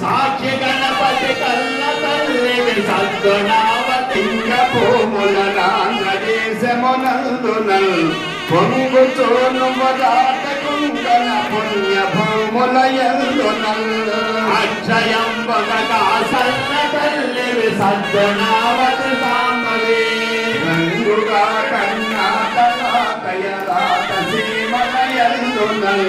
సాక్షి గణపతి కల్ల తల్లివి సద్గుణావతింగ భూముల ఆంధ్రదేశమునందునల్ పొంగుచోను మొదట భూముల ఎందునల్ సద్గుణావతి సాంబవి రంగుగా కర్ణాటకయరాట సీమలయందునల్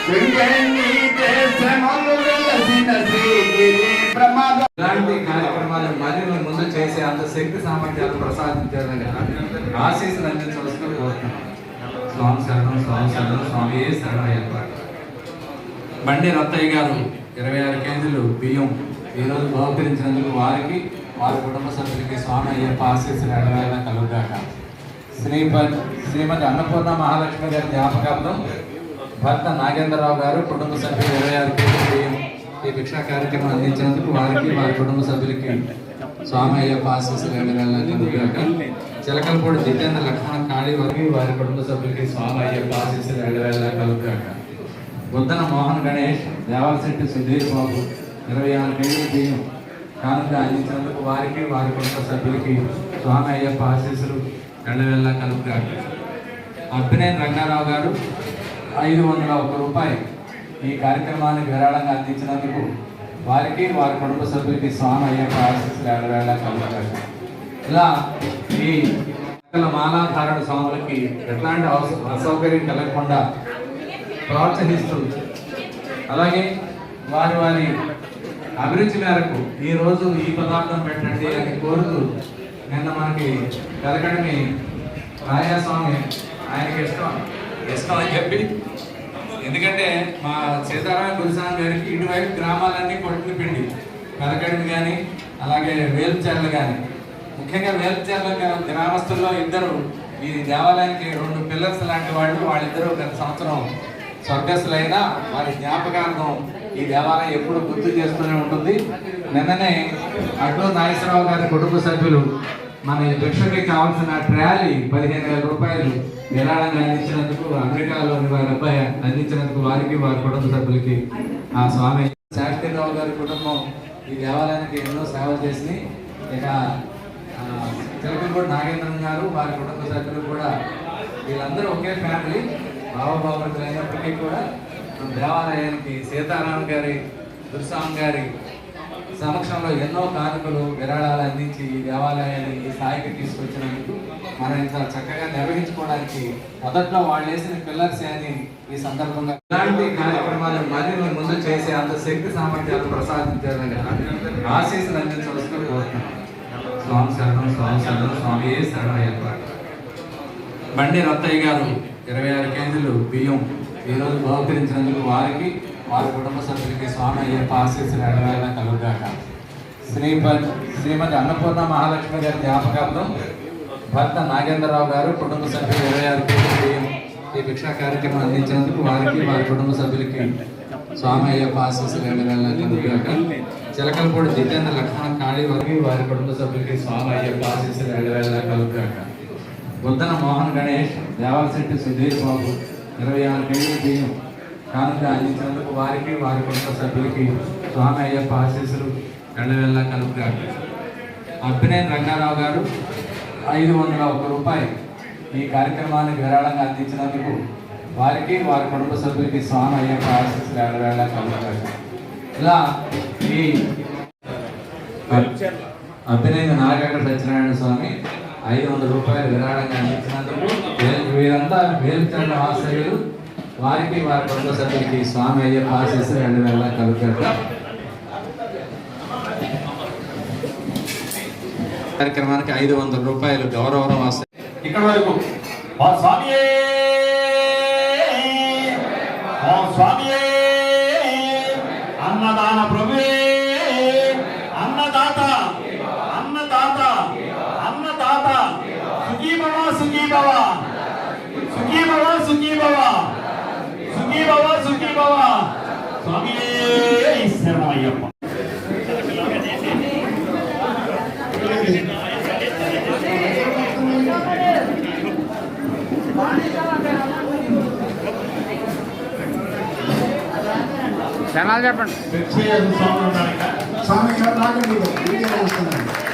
శృంగేణి దేశములు వెలసిన శ్రీగిరి ప్రమాద ఇలాంటి కార్యక్రమాలు మరిన్ని ముందు చేసే అంత శక్తి సామర్థ్యాలు ప్రసాదించాలని ఆశీస్సులు అందించవలసిన కోరుతున్నాం. స్వామి శరణం స్వామి శరణం స్వామి శరణయ్యప్ప బండి రత్తయ్య గారు ఇరవై ఆరు కేజీలు బియ్యం ఈరోజు బహుకరించినందుకు వారికి వారి కుటుంబ సభ్యులకి స్వామి అయ్యప్ప ఆశీస్సులు ఎడవేలా కలుగుగాక. శ్రీపతి శ్రీమతి అన్నపూర్ణ మహాలక్ష్మి గారి జ్ఞాపకార్థం భర్త నాగేంద్రరావు గారు కుటుంబ సభ్యులు ఇరవై ఆరు కేజీలు బియ్యం ఈ భిక్షా కార్యక్రమం అందించినందుకు వారికి వారి కుటుంబ సభ్యులకి స్వామి అయ్యప్ప ఆశీస్సులు ఎడవేలా కలుగాక చిలకలపూడి జితేంద్ర లక్ష్మణ కాళీ వారికి వారి కుటుంబ సభ్యులకి స్వామి అయ్యప్ప ఆశీస్సులు ఎడవేలా కలుగుగాక. బుద్ధన మోహన్ గణేష్ దేవాలశెట్టి సుధీర్ బాబు ఇరవై ఆరు కేజీల బియ్యం కానుక అందించినందుకు వారికి వారి కుటుంబ సభ్యులకి స్వామి అయ్యప్ప ఆశీస్సులు ఎల్లవెల్లా కలుపుగాక అభినయన్ రంగారావు గారు ఐదు వందల ఒక్క రూపాయి ఈ కార్యక్రమాన్ని విరాళంగా అందించినందుకు వారికి వారి కుటుంబ సభ్యులకి స్వామి అయ్యప్ప ఆశీస్సులు ఎల్లవేళ కలుపుతారు ఇలా ఈ మాలాధారణ స్వాములకి ఎట్లాంటి అసౌకర్యం కలగకుండా ప్రోత్సహిస్తూ అలాగే వారి వారి అభిరుచి మేరకు ఈ రోజు ఈ పదార్థం పెట్టండి అని కోరుతూ నిన్న మనకి కలకడని రాజాస్వామి ఆయనకి ఇష్టం. ఇష్టం అని చెప్పి. ఎందుకంటే మా సీతారామ గురుస్వామి గారికి ఇటువైపు గ్రామాలన్నీ కొట్టుకు పిండి. కలకడిని కానీ అలాగే వేలుచెర్లు కానీ ముఖ్యంగా వేలుచర్ల గ్రామస్తుల్లో ఇద్దరు ఈ దేవాలయానికి రెండు పిల్లర్స్ లాంటి వాళ్ళు వాళ్ళిద్దరూ గత సంవత్సరం స్వర్గస్థులైనా వారి జ్ఞాపకార్థం ఈ దేవాలయం ఎప్పుడు గుర్తు చేస్తూనే ఉంటుంది. నిన్ననే అడ్డూ నాగేశ్వరరావు గారి కుటుంబ సభ్యులు మన భిక్షకి కావాల్సిన ట్రాలీ పదిహేను వేల రూపాయలు విరాళంగా అందించినందుకు అమెరికాలోని వారి అబ్బాయి అందించినందుకు వారికి వారి కుటుంబ సభ్యులకి ఆ స్వామి శాస్త్రిరావు గారి కుటుంబం ఈ దేవాలయానికి ఎన్నో సేవలు చేసి ఇక చిలకలపూడి నాగేంద్రన్ గారు వారి కుటుంబ సభ్యులు కూడా వీళ్ళందరూ ఒకే ఫ్యామిలీ. బావబాబులు అయినప్పటికీ కూడా మన దేవాలయానికి సీతారాం గారి దుర్స్వామి గారి సమక్షంలో ఎన్నో కానుకలు విరాళాలు అందించి ఈ దేవాలయాన్ని ఈ స్థాయికి తీసుకొచ్చినందుకు మనం ఇంత చక్కగా నిర్వహించుకోవడానికి మొదట్లో వాళ్ళు వేసిన పిల్లర్స్ అని ఈ సందర్భంగా ఇలాంటి కార్యక్రమాలు మరిన్ని ముందు చేసే అంత శక్తి సామర్థ్యాలు ప్రసాదించాలని ఆశీస్సులు అందించవలసిన కోరుతున్నాం. స్వామి శరణం స్వామి శరణం స్వామి శరణయ్యప్ప బండి రత్తయ్య గారు ఇరవై ఆరు కేజీలు బియ్యం ఈరోజు బహుకరించినందుకు వారికి వారి కుటుంబ సభ్యులకి స్వామి అయ్యప్ప ఆశీస్సులు ఎడవేళ కలుగుదాక శ్రీపతి శ్రీమతి అన్నపూర్ణ మహాలక్ష్మి గారి జ్ఞాపకార్థం భర్త నాగేంద్రరావు గారు కుటుంబ సభ్యులు ఇరవై ఆరు కేజీలు బియ్యం ఈ భిక్షా కార్యక్రమం అందించినందుకు వారికి వారి కుటుంబ సభ్యులకి స్వామి అయ్యప్ప ఆశీస్సులు ఎడవేళ కలుగాక చిలకలపూడి జితేంద్ర లక్ష్మణ కాళీ వారికి వారి కుటుంబ సభ్యులకి స్వామి అయ్యప్ప ఆశీస్సులు ఎడవేళ కలుగుదాక బుద్ధన మోహన్ గణేష్ దేవాలశెట్టి సుధీర్ బాబు ఇరవై ఆరు కేజీల బియ్యం కానుక అందించినందుకు వారికి వారి కుటుంబ సభ్యులకి స్వామి అయ్యప్ప ఆశీస్సులు ఎల్లవెల్లా కలుపుగాక అభినయన్ రంగారావు గారు ఐదు వందల ఒక్క రూపాయి ఈ కార్యక్రమానికి విరాళంగా అందించినందుకు వారికి వారి కుటుంబ సభ్యులకి స్వామి అయ్యప్ప ఆశీస్సులు ఎల్లవేళ కలుపుగాక ఇలా ఈ అభినయ నాగేంద్ర సత్యనారాయణ స్వామి ఐదు వందల రూపాయలు విరాళంగా అందించినందుకు వీరంతా వేలుచంద్ర ఆశ్రయులు. వారికి వారి కుటుంబ సభ్యులకి స్వామి అయ్యప్ప ఆశీస్సులు రెండు వేల కలుగుతారు కార్యక్రమానికి ఐదు వందల రూపాయలు గౌరవం వస్తాయి ఇక్కడ వరకు. స్వామి స్వామి సుఖీభవ. సుఖీభవ సుఖీభవ. సుఖీభవ సుఖీభవ. స్వామి శరణమయ్యప్ప. జనాలు చెప్పండి. స్వామి గారు